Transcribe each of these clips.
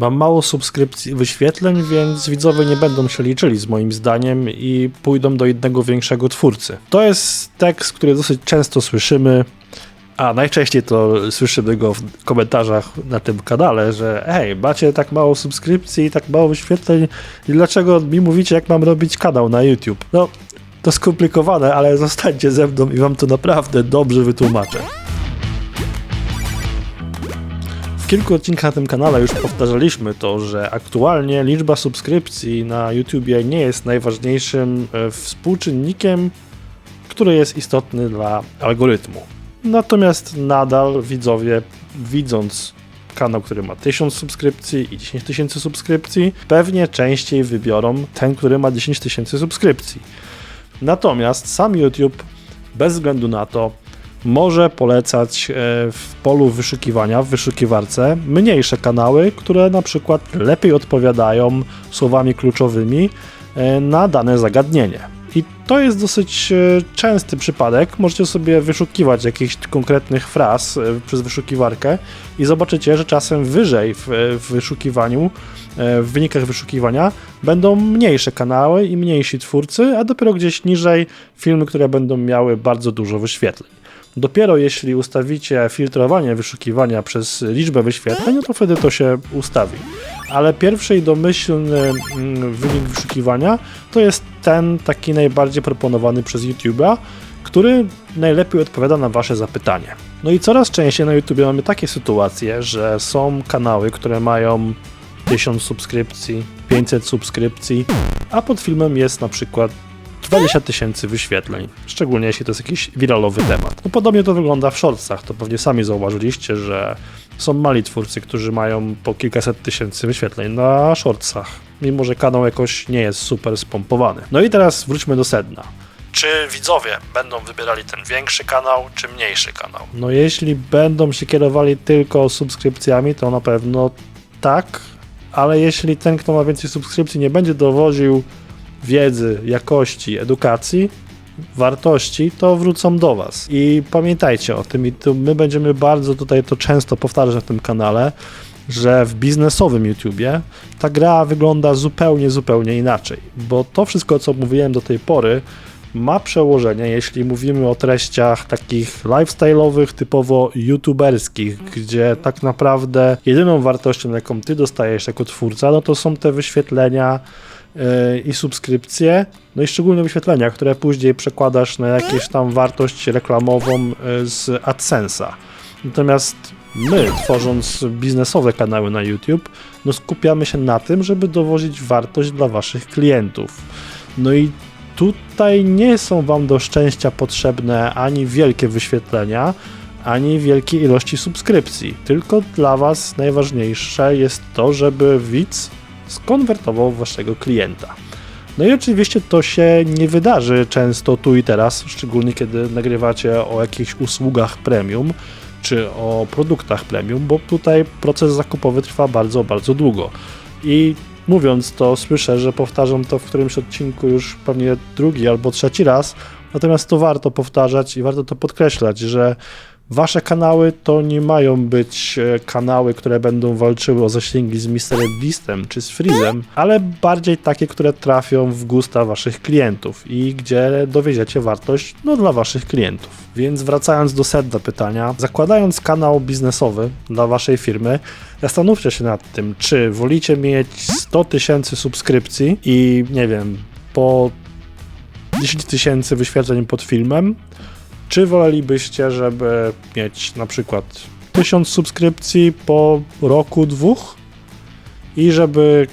Mam mało subskrypcji, wyświetleń, więc widzowie nie będą się liczyli z moim zdaniem i pójdą do jednego większego twórcy. To jest tekst, który dosyć często słyszymy, a najczęściej to słyszymy go w komentarzach na tym kanale, że hej, macie tak mało subskrypcji i tak mało wyświetleń i dlaczego mi mówicie, jak mam robić kanał na YouTube? No, to skomplikowane, ale zostańcie ze mną i wam to naprawdę dobrze wytłumaczę. Kilku odcinkach na tym kanale już powtarzaliśmy to, że aktualnie liczba subskrypcji na YouTubie nie jest najważniejszym e, współczynnikiem, który jest istotny dla algorytmu. Natomiast nadal widzowie, widząc kanał, który ma 1000 subskrypcji i 10 tysięcy subskrypcji, pewnie częściej wybiorą ten, który ma 10 tysięcy subskrypcji. Natomiast sam YouTube, bez względu na to, może polecać e, w polu wyszukiwania, w wyszukiwarce, mniejsze kanały, które na przykład lepiej odpowiadają słowami kluczowymi e, na dane zagadnienie. I to jest dosyć e, częsty przypadek. Możecie sobie wyszukiwać jakichś konkretnych fraz przez wyszukiwarkę i zobaczycie, że czasem wyżej w, w wyszukiwaniu, w wynikach wyszukiwania będą mniejsze kanały i mniejsi twórcy, a dopiero gdzieś niżej filmy, które będą miały bardzo dużo wyświetleń. Dopiero jeśli ustawicie filtrowanie wyszukiwania przez liczbę wyświetleń, no to wtedy to się ustawi. Ale pierwszy i domyślny mm, wynik wyszukiwania to jest ten taki najbardziej proponowany przez YouTube'a, który najlepiej odpowiada na Wasze zapytanie. No i coraz częściej na YouTube mamy takie sytuacje, że są kanały, które mają 1000 subskrypcji, 500 subskrypcji, a pod filmem jest na przykład 20 tysięcy wyświetleń, szczególnie jeśli to jest jakiś wiralowy temat. No podobnie to wygląda w shortsach, to pewnie sami zauważyliście, że są mali twórcy, którzy mają po kilkaset tysięcy wyświetleń na shortsach, mimo że kanał jakoś nie jest super spompowany. No i teraz wróćmy do sedna. Czy widzowie będą wybierali ten większy kanał, czy mniejszy kanał? No jeśli będą się kierowali tylko subskrypcjami, to na pewno tak, ale jeśli ten, kto ma więcej subskrypcji, nie będzie dowoził wiedzy, jakości, edukacji, wartości, to wrócą do Was. I pamiętajcie o tym, i tu my będziemy bardzo tutaj to często powtarzać na tym kanale, że w biznesowym YouTubie ta gra wygląda zupełnie, zupełnie inaczej, bo to wszystko, co mówiłem do tej pory, ma przełożenie, jeśli mówimy o treściach takich lifestyle'owych, typowo youtuberskich, gdzie tak naprawdę jedyną wartością, jaką ty dostajesz jako twórca, no to są te wyświetlenia, i subskrypcje, no i szczególnie wyświetlenia, które później przekładasz na jakąś tam wartość reklamową e, z AdSense'a. Natomiast my, tworząc biznesowe kanały na YouTube, no skupiamy się na tym, żeby dowozić wartość dla waszych klientów. No i tutaj nie są wam do szczęścia potrzebne ani wielkie wyświetlenia, ani wielkie ilości subskrypcji. Tylko dla was najważniejsze jest to, żeby widz skonwertował waszego klienta. No i oczywiście to się nie wydarzy często tu i teraz, szczególnie kiedy nagrywacie o jakichś usługach premium czy o produktach premium, bo tutaj proces zakupowy trwa bardzo, bardzo długo. I mówiąc to, słyszę, że powtarzam to w którymś odcinku już pewnie drugi albo trzeci raz, natomiast to warto powtarzać i warto to podkreślać, że Wasze kanały to nie mają być e, kanały, które będą walczyły o zasięgi z Mr. Beastem czy z Freezem, ale bardziej takie, które trafią w gusta waszych klientów i gdzie dowiedziecie wartość no, dla waszych klientów. Więc wracając do sedna pytania, zakładając kanał biznesowy dla waszej firmy, zastanówcie się nad tym, czy wolicie mieć 100 tysięcy subskrypcji i nie wiem, po 10 tysięcy wyświetleń pod filmem, czy wolelibyście, żeby mieć na przykład 1000 subskrypcji po roku, dwóch i żeby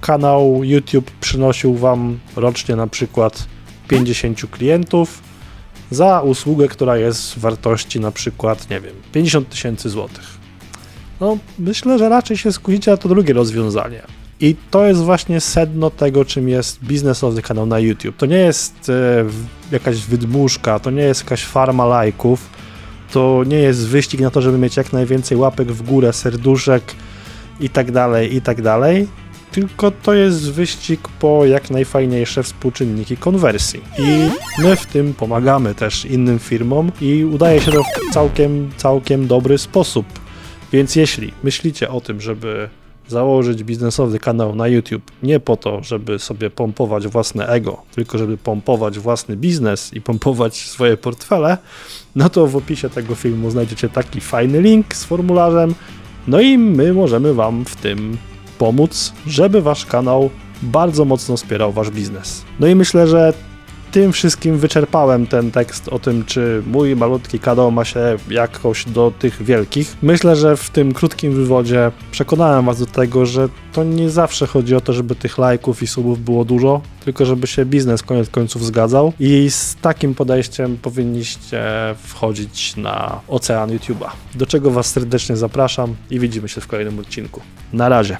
kanał YouTube przynosił Wam rocznie na przykład 50 klientów za usługę, która jest wartości na przykład, nie wiem, 50 tysięcy złotych. No, myślę, że raczej się skusicie na to drugie rozwiązanie. I to jest właśnie sedno tego, czym jest biznesowy kanał na YouTube. To nie jest e, jakaś wydmuszka, to nie jest jakaś farma lajków, to nie jest wyścig na to, żeby mieć jak najwięcej łapek w górę, serduszek i tak dalej, i tak dalej, tylko to jest wyścig po jak najfajniejsze współczynniki konwersji. I my w tym pomagamy też innym firmom i udaje się to w całkiem, całkiem dobry sposób. Więc jeśli myślicie o tym, żeby założyć biznesowy kanał na YouTube. Nie po to, żeby sobie pompować własne ego, tylko żeby pompować własny biznes i pompować swoje portfele, no to w opisie tego filmu znajdziecie taki fajny link z formularzem, no i my możemy Wam w tym pomóc, żeby Wasz kanał bardzo mocno wspierał Wasz biznes. No i myślę, że tym wszystkim wyczerpałem ten tekst o tym, czy mój malutki kanał ma się jakoś do tych wielkich. Myślę, że w tym krótkim wywodzie przekonałem Was do tego, że to nie zawsze chodzi o to, żeby tych lajków i subów było dużo, tylko żeby się biznes koniec końców zgadzał. I z takim podejściem powinniście wchodzić na ocean YouTube'a. Do czego Was serdecznie zapraszam i widzimy się w kolejnym odcinku. Na razie.